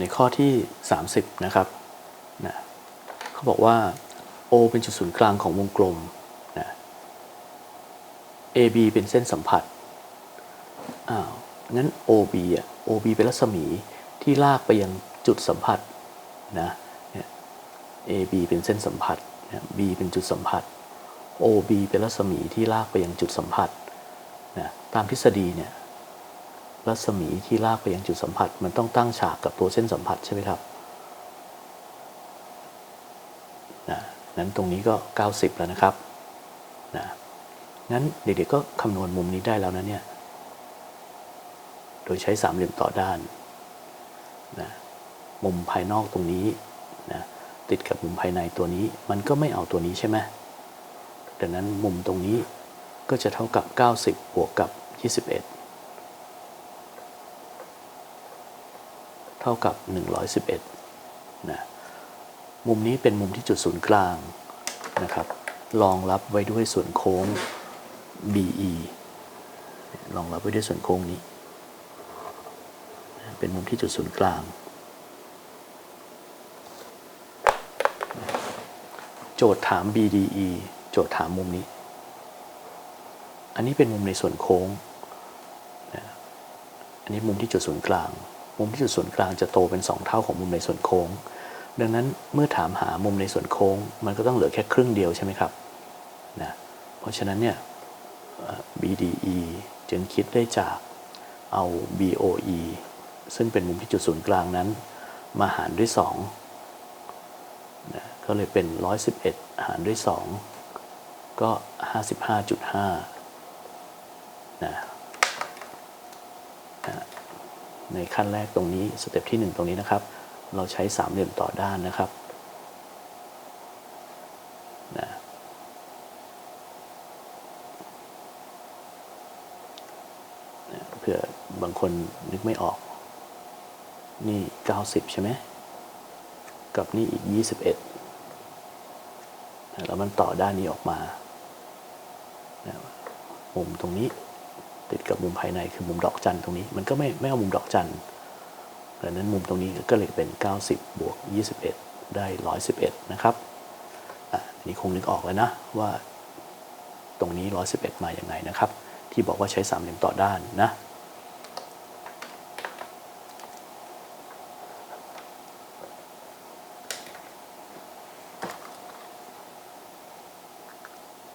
ในข้อที่ 30 นะครับนะเขาบอกว่า O เป็นจุดศูนย์กลางของวงกลมนะ AB เป็นเส้นสัมผัสอ้าวงั้น OB อะ OB เป็นรัศมีที่ลากไปยังจุดสัมผัสนะเนี่ย AB เป็นเส้นสัมผัสนะ B เป็นจุดสัมผัส OB เป็นรัศมีที่ลากไปยังจุดสัมผัสนะตามทฤษฎีเนี่ย รัศมีที่ลากไปยังจุดสัมผัส มันต้องตั้งฉากกับตัวเส้นสัมผัสใช่ไหมครับนะนั้นตรงนี้ก็ 90 แล้วนะครับนะงั้นเด็กๆก็คำนวณมุมนี้ได้แล้วนะเนี่ย โดยใช้สามเหลี่ยมต่อด้านนะมุมภายนอกตรงนี้นะติดกับมุมภายในตัวนี้ มันก็ไม่เอาตัวนี้ใช่ไหมดังนั้นมุมตรงนี้ก็จะเท่ากับ 90 บวกกับ 21 เท่ากับ 111นะมุมนี้เป็นมุมที่จุดศูนย์กลางนะครับรองรับไว้ด้วยส่วนโค้ง BE รองรับไว้ด้วยส่วนโค้งนี้ เป็นมุมที่จุดศูนย์กลาง โจทย์ถาม BDE โจทย์ถามมุมนี้ อันนี้เป็นมุมในส่วนโค้งนะอันนี้มุมที่จุดศูนย์กลาง มุมที่จุดศูนย์กลางจะโตเป็น 2 เท่าของมุมในส่วนโค้ง ดังนั้นเมื่อถามหามุมในส่วนโค้ง มันก็ต้องเหลือแค่ครึ่งเดียวใช่ไหมครับนะเพราะฉะนั้นเนี่ย BDE จึงคิดได้จากเอา BOE ซึ่งเป็นมุมที่จุดศูนย์กลางนั้น มาหารด้วย2นะก็เลยเป็น 111 หารด้วย 2 ก็ 55.5นะนะ ในขั้นแรกตรงนี้สเต็ปที่ 1 ตรงนี้นะครับ เราใช้สามเหลี่ยมต่อด้านนะครับนะนะเผื่อบางคนนึกไม่ออก นี่ 90 ใช่ไหมกับนี่อีก 21นะแล้วมันต่อด้านนี้ออกมานะมุมตรงนี้ ติดกับมุมภายในคือมุมดอกจันตรงนี้ มันก็ไม่ไม่เอามุมดอกจันดังนั้นมุมตรงนี้ก็เลยเป็น 90 บวก 21 ได้ 111 นะครับอันนี้คงนึกออกแล้วนะว่าตรงนี้ 111 มาอย่างไงนะครับ ที่บอกว่าใช้สามเหลี่ยมต่อด้านนะ